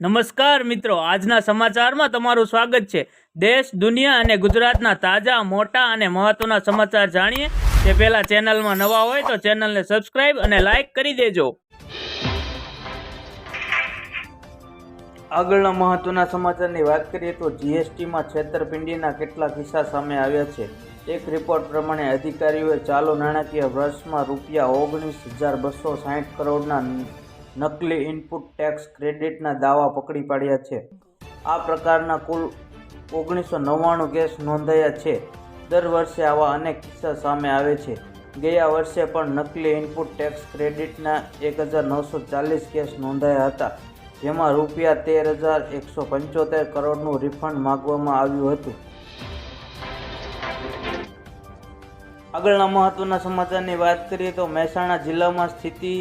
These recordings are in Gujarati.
નમસ્કાર મિત્રો, આજના સમાચારમાં તમારું સ્વાગત છે. દેશ, દુનિયા અને ગુજરાતના તાજા, મોટા અને મહત્વના સમાચાર જાણીએ. તે પહેલા ચેનલમાં નવા હોય તો ચેનલને સબસ્ક્રાઇબ અને લાઇક કરી દેજો. આગળના મહત્વના સમાચારની વાત કરીએ તો જીએસટીમાં છેતરપિંડીના કેટલા કિસ્સા સામે આવ્યા છે. એક રિપોર્ટ પ્રમાણે અધિકારીઓએ ચાલુ નાણાકીય વર્ષમાં રૂપિયા ઓગણીસ હજાર બસો સાહીઠ કરોડના નકલી ઇનપુટ ટેક્સ ક્રેડિટના દાવા પકડી પાડ્યા છે. આ પ્રકારના કુલ ઓગણીસો નવ્વાણું કેસ નોંધાયા છે. દર વર્ષે આવા અનેક કિસ્સા સામે આવે છે. ગયા વર્ષે પણ નકલી ઇનપુટ ટેક્સ ક્રેડિટના એક હજાર નવસો ચાલીસ કેસ નોંધાયા હતા, જેમાં રૂપિયા તેર હજાર એકસો પંચોતેર કરોડનું રિફંડ માગવામાં આવ્યું હતું. આગળના મહત્વના સમાચારની વાત કરીએ તો મહેસાણા જિલ્લામાં સ્થિતિ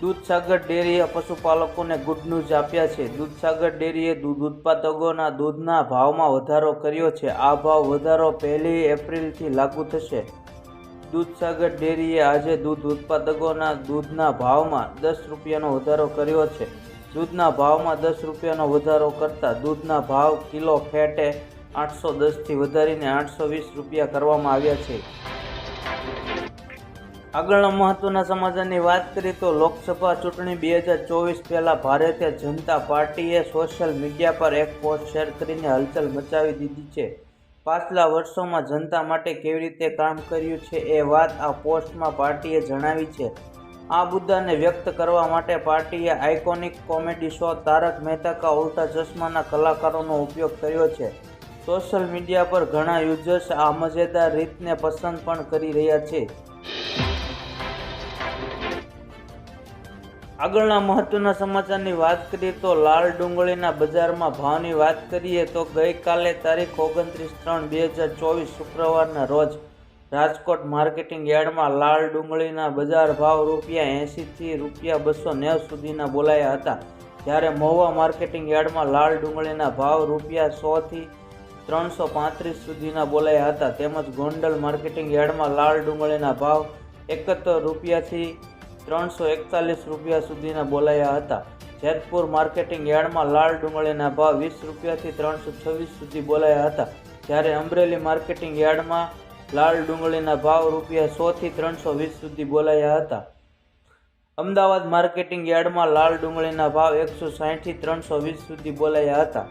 દૂધસાગર ડેરીએ પશુપાલકોને ગુડ ન્યૂઝ આપ્યા છે. દૂધસાગર ડેરીએ દૂધ ઉત્પાદકોના દૂધના ભાવમાં વધારો કર્યો છે. આ ભાવ વધારો પહેલી એપ્રિલથી લાગુ થશે. દૂધસાગર ડેરીએ આજે દૂધ ઉત્પાદકોના દૂધના ભાવમાં દસ રૂપિયાનો વધારો કર્યો છે. દૂધના ભાવમાં દસ રૂપિયાનો વધારો કરતાં દૂધના ભાવ કિલો ફેટે આઠસો દસથી વધારીને આઠસો વીસ રૂપિયા કરવામાં આવ્યા છે. આગળના મહત્વના સમાચારની વાત કરીએ તો લોકસભા ચૂંટણી બે હજાર ચોવીસ પહેલાં ભારતીય જનતા પાર્ટીએ સોશિયલ મીડિયા પર એક પોસ્ટ શેર કરીને હલચલ મચાવી દીધી છે. પાછલા વર્ષોમાં જનતા માટે કેવી રીતે કામ કર્યું છે એ વાત આ પોસ્ટમાં પાર્ટીએ જણાવી છે. આ મુદ્દાને વ્યક્ત કરવા માટે પાર્ટીએ iconic comedy show Taarak Mehta Ka Ooltah ચશ્માના કલાકારોનો ઉપયોગ કર્યો છે. સોશિયલ મીડિયા પર ઘણા યુઝર્સ આ મજેદાર રીતને પસંદ પણ કરી રહ્યા છે. આગળના મહત્વના સમાચારની વાત કરીએ તો લાલ ડુંગળીના બજારમાં ભાવની વાત કરીએ તો ગઈકાલે તારીખ ઓગણત્રીસ ત્રણ બે હજાર ચોવીસ શુક્રવારના રોજ રાજકોટ માર્કેટિંગ યાર્ડમાં લાલ ડુંગળીના બજાર ભાવ રૂપિયા એંશીથી રૂપિયા બસો નેવ સુધીના બોલાયા હતા. જ્યારે મહુવા માર્કેટિંગ યાર્ડમાં લાલ ડુંગળીના ભાવ રૂપિયા સોથી ત્રણસો પાંત્રીસ સુધીના બોલાયા હતા. તેમજ ગોંડલ માર્કેટિંગ યાર્ડમાં લાલ ડુંગળીના ભાવ એકોતેર રૂપિયાથી ત્રણસો એકતાલીસ રૂપિયા સુધીના બોલાયા હતા. જેતપુર માર્કેટિંગ યાર્ડમાં લાલ ડુંગળીના ભાવ વીસ રૂપિયાથી ત્રણસો છવ્વીસ સુધી બોલાયા હતા. જ્યારે અમરેલી માર્કેટિંગ યાર્ડમાં લાલ ડુંગળીના ભાવ રૂપિયા સોથી ત્રણસો વીસ સુધી બોલાયા હતા. અમદાવાદ માર્કેટિંગ યાર્ડમાં લાલ ડુંગળીના ભાવ એકસો સાહીઠથી ત્રણસો વીસ સુધી બોલાયા હતા.